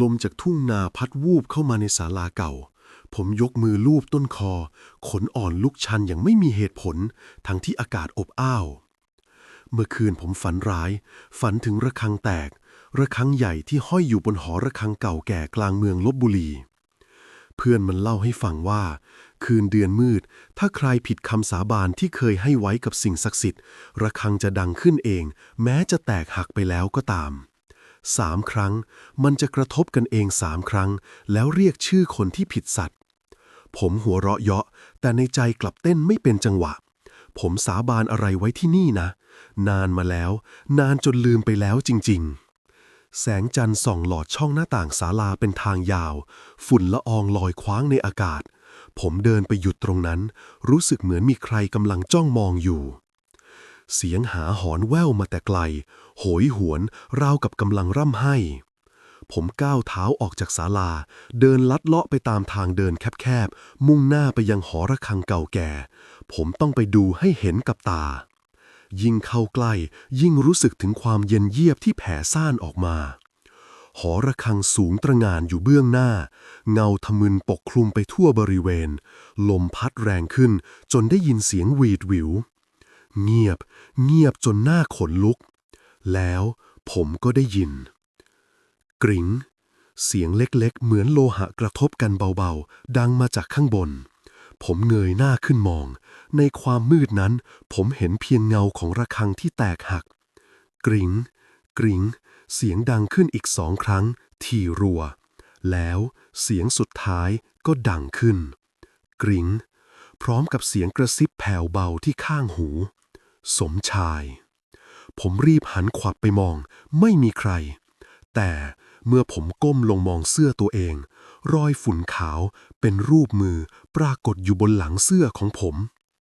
ลมจากทุ่งนาพัดวูบเข้ามาในศาลาเก่า ผมยกมือลูบต้นคอ ขนอ่อนลุกชันอย่างไม่มีเหตุผล ทั้งที่อากาศอบอ้าว เมื่อคืนผมฝันร้าย ฝันถึงระฆังแตก ระฆังใหญ่ที่ห้อยอยู่บนหอระฆังเก่าแก่กลางเมืองลบบุรี เพื่อนมันเล่าให้ฟังว่า คืนเดือนมืด ถ้าใครผิดคำสาบานที่เคยให้ไว้กับสิ่งศักดิ์สิทธิ์ ระฆังจะดังขึ้นเอง แม้จะแตกหักไปแล้วก็ตาม สามครั้ง มันจะกระทบกันเองสามครั้ง แล้วเรียกชื่อคนที่ผิดสัตว์ผมหัวเราะเยาะ แต่ในใจกลับเต้นไม่เป็นจังหวะ ผมสาบานอะไรไว้ที่นี่นะ นานมาแล้ว นานจนลืมไปแล้วจริง ๆแสงจันทร์ส่องหลอดช่องหน้าต่างศาลาเป็นทางยาว ฝุ่นละอองลอยคว้างในอากาศ ผมเดินไปหยุดตรงนั้น รู้สึกเหมือนมีใครกำลังจ้องมองอยู่ เสียงหาหอนแว่วมาแต่ไกล โหยหวนราวกับกำลังร่ำไห้ ผมก้าวเท้าออกจากศาลา เดินลัดเลาะไปตามทางเดินแคบๆ มุ่งหน้าไปยังหอระฆังเก่าแก่ ผมต้องไปดูให้เห็นกับตา ยิ่งเข้าใกล้ ยิ่งรู้สึกถึงความเย็นเยียบที่แผ่ซ่านออกมาหอระฆังสูงตระงานอยู่เบื้องหน้า เงาทะมึนปกคลุมไปทั่วบริเวณ ลมพัดแรงขึ้นจนได้ยินเสียงหวีดหวิว เงียบ เงียบจนหน้าขนลุก แล้วผมก็ได้ยิน กริงเสียงเล็กๆ เหมือนโลหะกระทบกันเบาๆ ดังมาจากข้างบน ผมเงยหน้าขึ้นมอง ในความมืดนั้น ผมเห็นเพียงเงาของระฆังที่แตกหัก กริงกริงเสียงดังขึ้นอีกสองครั้ง ทีรัว แล้วเสียงสุดท้ายก็ดังขึ้น กริงพร้อมกับเสียงกระซิบแผ่วเบาที่ข้างหู สมชาย ผมรีบหันขวับไปมอง ไม่มีใคร แต่เมื่อผมก้มลงมองเสื้อตัวเอง รอยฝุ่นขาวเป็นรูปมือปรากฏอยู่บนหลังเสื้อของผม